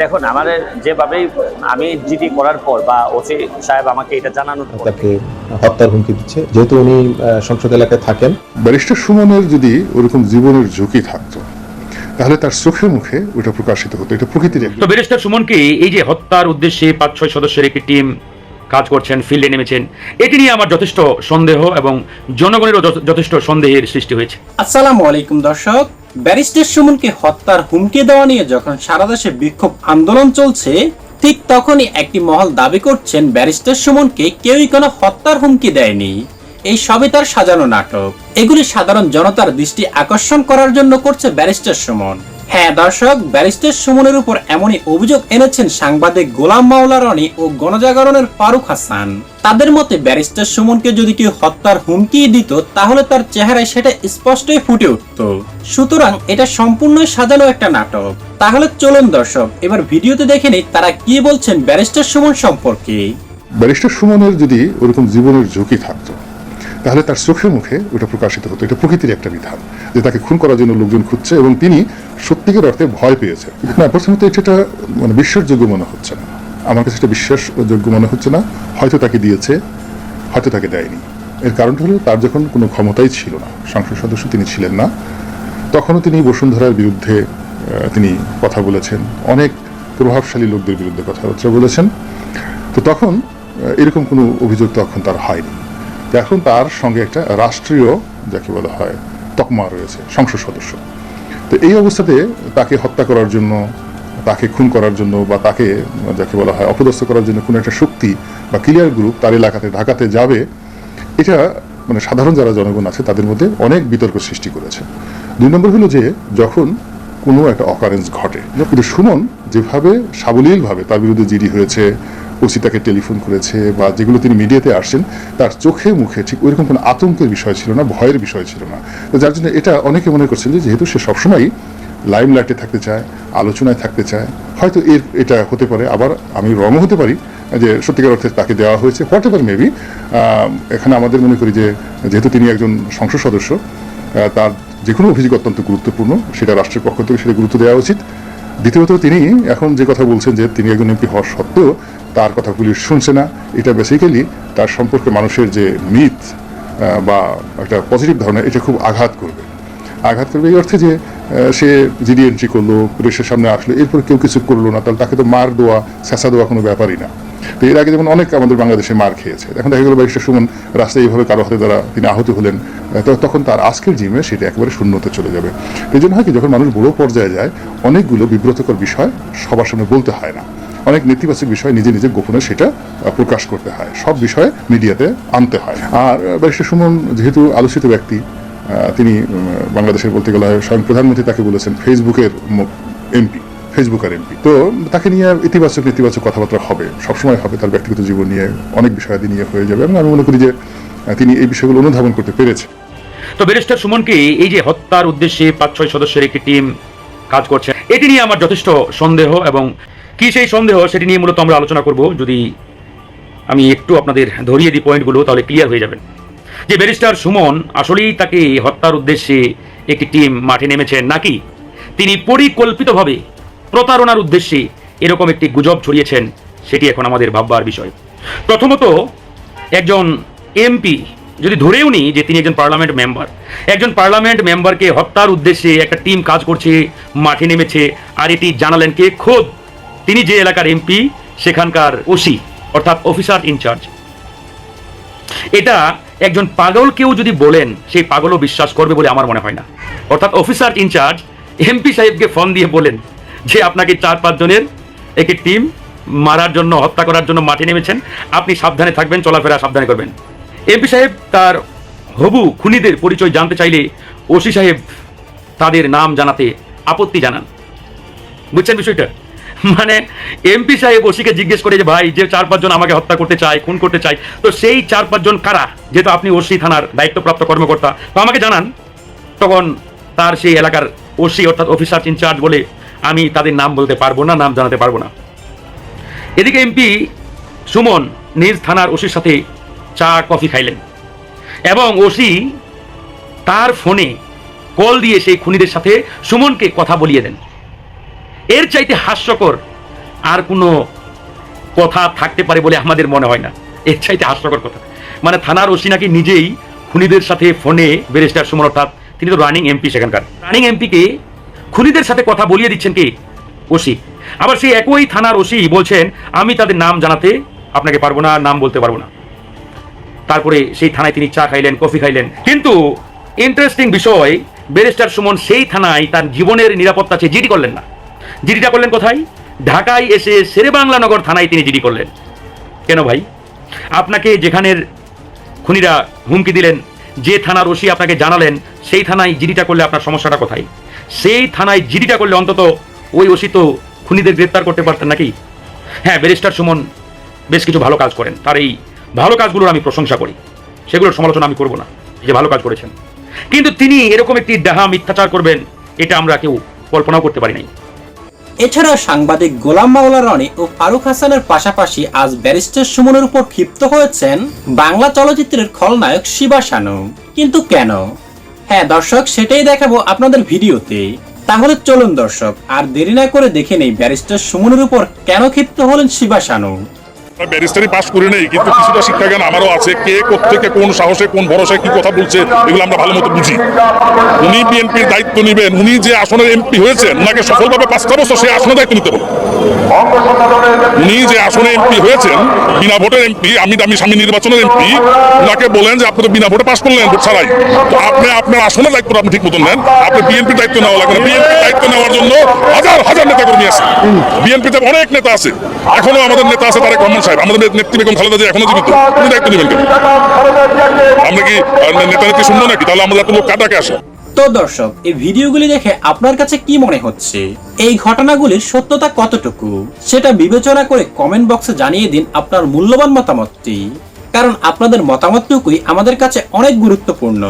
দেখুন আমাদের যেভাবেই আমি জিডি করার পর বা ওসি সাহেব আমাকে এটা জানানোর পর তাকে হত্যার হুমকি দিচ্ছে। যেহেতু উনি সংসদ এলাকায় থাকেন। ব্যারিস্টার সুমনের যদি ওরকম জীবনের ঝুঁকি থাকতো তাহলে তার চোখে মুখে ওটা প্রকাশিত হতো। এটা প্রকৃতির তো ব্যারিস্টার সুমনকে এই যে হত্যার উদ্দেশ্যে পাঁচ ছয় সদস্যের একটি টিম কাজ করছেন, ফিল্ডে নেমেছেন। এটি নিয়ে আমার যথেষ্ট সন্দেহ এবং জনগণেরও যথেষ্ট সন্দেহের সৃষ্টি হয়েছে। আসসালামু আলাইকুম দর্শক। ব্যারিস্টার সুমনকে হত্যার হুমকি দেওয়া নিয়ে যখন সারা দেশে বিক্ষোভ আন্দোলন চলছে, ঠিক তখনই একটি মহল দাবি করছেন ব্যারিস্টার সুমনকে কেউই কোনো হত্যার হুমকি দেয়নি। এই সবই তার সাজানো নাটক। এগুলি সাধারণ জনতার দৃষ্টি আকর্ষণ করার জন্য করছে ব্যারিস্টার সুমন। হ্যাঁ দর্শক, ব্যারিস্টার সুমনের উপর এমনই অভিযোগ এনেছেন সাংবাদিক গোলাম মাওলা রনি ও গণজাগরণের ফারুক হাসান। তাদের মতে ব্যারিস্টার সুমনকে যদি কেউ হত্যার হুমকি দিত, তাহলে তার চেহারায় সেটা স্পষ্টই ফুটে উঠত। সুতরাং এটা সম্পূর্ণই সাজানো একটা নাটক। তাহলে চলুন দর্শক, এবার ভিডিওতে দেখে নিই তারা কি বলছেন ব্যারিস্টার সুমন সম্পর্কে। ব্যারিস্টার সুমনের যদি ওরকম জীবনের ঝুঁকি থাকতো তাহলে তার চোখে মুখে ওটা প্রকাশিত হতো। এটা প্রকৃতির একটা বিধান যে তাকে খুন করার জন্য লোকজন খুঁজছে এবং তিনি সত্যিকার অর্থে ভয় পেয়েছে। না, প্রথমত এটা মানে বিশ্বাসযোগ্য মনে হচ্ছে না। আমার কাছে এটা বিশ্বাসযোগ্য মনে হচ্ছে না। হয়তো তাকে দিয়েছে, হয়তো তাকে দেয়নি। এর কারণটা হলো তার যখন কোনো ক্ষমতাই ছিল না, সংসদ সদস্য তিনি ছিলেন না, তখনও তিনি বসুন্ধরার বিরুদ্ধে তিনি কথা বলেছেন। অনেক প্রভাবশালী লোকদের বিরুদ্ধে কথাবার্তা বলেছেন। তো তখন এরকম কোনো অভিযোগ তখন তার হয়নি। এখন তার সঙ্গে একটা রাষ্ট্রীয়, যাকে বলা হয়, তকমা রয়েছে, সংসদ সদস্য। তো এই অবস্থাতে তাকে হত্যা করার জন্য, তাকে খুন করার জন্য, বা তাকে, যাকে বলা হয়, অপদস্থ করার জন্য কোনো একটা শক্তি বা ক্লিয়ার গ্রুপ তার এলাকাতে, ঢাকাতে যাবে, এটা মানে সাধারণ যারা জনগণ আছে, তাদের মধ্যে অনেক বিতর্ক সৃষ্টি করেছে। দুই নম্বর হলো যে, যখন কোনো একটা অকারেন্স ঘটে কিন্তু সুমন যেভাবে সাবলীলভাবে তার বিরুদ্ধে জিডি হয়েছে ওসি তাকে টেলিফোন করেছে বা যেগুলো তিনি মিডিয়াতে আসছেন, তার চোখে মুখে ঠিক ওইরকম কোনো আতঙ্কের বিষয় ছিল না, ভয়ের বিষয় ছিল না। তো যার জন্য এটা অনেকে মনে করছেন যে যেহেতু সে সবসময় লাইম লাইটে থাকতে চায়, আলোচনায় থাকতে চায়, হয়তো এর এটা হতে পারে। আবার আমি রঙও হতে পারি যে সত্যিকার অর্থে তাকে দেওয়া হয়েছে হোয়াট এভার মেবি এখানে আমাদের মনে করি যে যেহেতু তিনি একজন সংসদ সদস্য তার যে কোনো অভিযোগ অত্যন্ত গুরুত্বপূর্ণ, সেটা রাষ্ট্রের পক্ষ থেকে সেটা গুরুত্ব দেওয়া উচিত। দ্বিতীয়ত তিনি এখন যে কথা বলছেন যে তিনি একজন এমপি হওয়ার সত্ত্বেও তার কথা পুলিশ শুনছে না। এটা বেসিক্যালি তার সম্পর্কে মানুষের যে মিথ বা একটা পজিটিভ ধারণা, এটা খুব আঘাত করবে। আঘাত করবে এই অর্থে যে সে জিডি এন্ট্রি করল, পুলিশের সামনে আসলো, এরপর কেউ কিছু করল না, তাহলে তাকে তো মার দেওয়া চেঁচা দেওয়া কোনো ব্যাপারই না। তো এর আগে যেমন অনেক আমাদের বাংলাদেশে মার খেয়েছে। এখন দেখা গেলো ব্যারিস্টার সুমন রাস্তায় এইভাবে কারও হাতে দ্বারা তিনি আহত হলেন তো তখন তার আজকের জিমে সেটা একেবারে শূন্যতে চলে যাবে। এই জন্য হয় কি, যখন মানুষ বড় পর্যায়ে যায়, অনেকগুলো বিব্রতকর বিষয় সবার সামনে বলতে হয় না। অনেক নেতিবাচক বিষয় নিজে নিজে গোপনে সেটা প্রকাশ করতে হয়। সব বিষয়ে মিডিয়াতে আনতে হয়। আর ব্যারিস্টার সুমন যেহেতু আলোচিত ব্যক্তি তিনি বাংলাদেশের বলতে গেলে স্বয়ং প্রধানমন্ত্রী তাকে বলেছেন, ফেসবুকের এমপি ফেসবুকের এমপি। তো তাকে নিয়ে ইতিবাচক নেতিবাচক কথাবার্তা হবে, সবসময় হবে, তার ব্যক্তিগত জীবন নিয়ে অনেক বিষয়াদি নিয়ে হয়ে যাবে। এবং আমি মনে করি যে তিনি এই বিষয়গুলো অনুধাবন করতে পেরেছে তো ব্যারিস্টার সুমনকে এই যে হত্যার উদ্দেশ্যে পাঁচ ছয় সদস্যের একটি টিম কাজ করছে, এটি নিয়ে আমার যথেষ্ট সন্দেহ এবং কি সেই সন্দেহ, সেটি নিয়ে মূলত আমরা আলোচনা করব। যদি আমি একটু আপনাদের ধরিয়ে দিই পয়েন্টগুলো, তাহলে ক্লিয়ার হয়ে যাবেন যে ব্যারিস্টার সুমন আসলেই তাকে হত্যার উদ্দেশ্যে একটি টিম মাঠে নেমেছেন, নাকি? তিনি পরিকল্পিতভাবে প্রতারণার উদ্দেশ্যে এরকম একটি গুজব ছড়িয়েছেন, সেটি এখন আমাদের ভাববার বিষয়। প্রথমত, একজন এমপি, যদি ধরেও নিই যে তিনি একজন পার্লামেন্ট মেম্বার, একজন পার্লামেন্ট মেম্বারকে হত্যার উদ্দেশ্যে একটা টিম কাজ করছে, মাঠে নেমেছে, আর এটি জানালেন কে? খোদ তিনি যে এলাকার এমপি সেখানকার ওসি অর্থাৎ অফিসার ইনচার্জ এটা একজন পাগলকেও যদি বলেন, সেই পাগলও বিশ্বাস করবে বলে আমার মনে হয় না। অর্থাৎ অফিসার ইনচার্জ এমপি সাহেবকে ফোন দিয়ে বলেন যে আপনাকে চার পাঁচজনের একটি টিম মারার জন্য, হত্যা করার জন্য মাঠে নেমেছেন। আপনি সাবধানে থাকবেন, চলাফেরা সাবধানে করবেন। এমপি সাহেব তার হবু খুনিদের পরিচয় জানতে চাইলে ওসি সাহেব তাদের নাম জানাতে আপত্তি জানান। বুঝছেন বিষয়টা? মানে এমপি সাহেব ওসিকে জিজ্ঞেস করে যে, ভাই, যে চার, পাঁচজন আমাকে হত্যা করতে চায়, খুন করতে চায়, তো সেই চার, পাঁচজন কারা? যেহেতু আপনি ওসি থানার দায়িত্বপ্রাপ্ত কর্মকর্তা। তো আমাকে জানান, তখন তার সেই এলাকার ওসি অর্থাৎ অফিসার ইনচার্জ বলে আমি তাদের নাম বলতে পারব না, নাম জানাতে পারব না। এদিকে এমপি সুমন নিজ থানার ওসির সাথে চা, কফি খাইলেন। এবং ওসি তার ফোনে কল দিয়ে সেই খুনিদের সাথে সুমনকে কথা বলিয়ে দেন। এর চাইতে হাস্যকর আর কোনো কথা থাকতে পারে বলে আমাদের মনে হয় না। এর চাইতে হাস্যকর কথা। মানে থানার ওসি নাকি নিজেই খুনিদের সাথে ফোনে ব্যারিস্টার সুমন অর্থাৎ তিনি তো রানিং এমপি সেখানকার। রানিং এমপিকে খুনিদের সাথে কথা বলিয়ে দিচ্ছেন কি? ওসি। আবার সেই একই থানার ওসি বলছেন, আমি তাদের নাম জানাতে আপনাকে পারব না, নাম বলতে পারব না। তারপরে সেই থানায় তিনি চা খাইলেন, কফি খাইলেন। কিন্তু ইন্টারেস্টিং বিষয়, ব্যারিস্টার সুমন সেই থানায় তার জীবনের নিরাপত্তা চেয়ে জিডি করলেন না। জিডিটা করলেন কোথায়? ঢাকায় এসে শেরে বাংলা নগর থানায় তিনি জিডি করলেন। কেন ভাই? আপনাকে যেখানের খুনিরা হুমকি দিলেন, যে থানার ওসি আপনাকে জানালেন, সেই থানায় জিডিটা করলে আপনার সমস্যাটা কোথায়? সেই থানায় জিডিটা করলে অন্তত ওই ওসি তো খুনিদের গ্রেপ্তার করতে পারতেন নাকি? হ্যাঁ ব্যারিস্টার সুমন বেশ কিছু ভালো কাজ করেন। তার এই ভালো কাজগুলোর আমি প্রশংসা করি। সেগুলোর সমালোচনা আমি করব না, যে ভালো কাজ করেছেন। কিন্তু তিনি এরকম একটি ডাহা মিথ্যাচার করবেন, এটা আমরা কেউ কল্পনাও করতে পারি নাই। এছাড়াও সাংবাদিক গোলাম মাওলা রনি ও ফারুক হাসানের পাশাপাশি আজ ব্যারিস্টার সুমনের উপর ক্ষিপ্ত হয়েছেন বাংলা চলচ্চিত্রের খলনায়ক শিবা শানু। কিন্তু কেন? হ্যাঁ দর্শক, সেটাই দেখাবো আপনাদের ভিডিওতে। তাহলে চলুন দর্শক, আর দেরি না করে দেখে নেই ব্যারিস্টার সুমনের উপর কেন ক্ষিপ্ত হলেন শিবা শানু। ব্যারিস্টারি পাস করে নেই, কিন্তু কিছুটা শিক্ষা জ্ঞান আমারও আছে। কে থেকে কোন সাহসে, কোন ভরসায় কি কথা বলছে, এগুলো আমরা ভালো মতো বুঝি। উনি বিএনপির দায়িত্ব নেবেন, উনি যে আসনের এমপি হয়েছেন ওনাকে সফলভাবে পাঁচটা বছর সেই আসনের দায়িত্ব নিতে হবে উনি যে আসনে এমপি হয়েছেন, বিনা ভোটের এমপি, আমি আমি স্বামী নির্বাচনের এমপি ওনাকে বলেন যে আপনি তো বিনা ভোটে পাশ করলেন, ভোট ছাড়াই। তো আপনি আপনার আসনের দায়িত্ব আপনি ঠিক মতন নেন। আপনি বিএনপির দায়িত্ব নেওয়া লাগবে না। বিএনপির দায়িত্ব নেওয়ার জন্য হাজার হাজার নেতা কর্মী আছে। বিএনপিতে অনেক নেতা আছে। এখনও আমাদের নেতা আছে, তারেক রহমান সাহেব, আমাদের নেত্রী বেগম খালেদা জিয়া এখনও জীবিত। দায়িত্ব নেবেন কেন? আমরা কি নেতা নেত্রী শুনব নাকি? তাহলে আমাদের লোক কাটাকে আসে? তো দর্শক, এই ভিডিওগুলি দেখে আপনার কাছে কি মনে হচ্ছে? এই ঘটনাগুলির সত্যতা কতটুকু? সেটা বিবেচনা করে কমেন্ট বক্সে জানিয়ে দিন আপনার মূল্যবান মতামতটি। কারণ আপনাদের মতামতটুকুই আমাদের কাছে অনেক গুরুত্বপূর্ণ।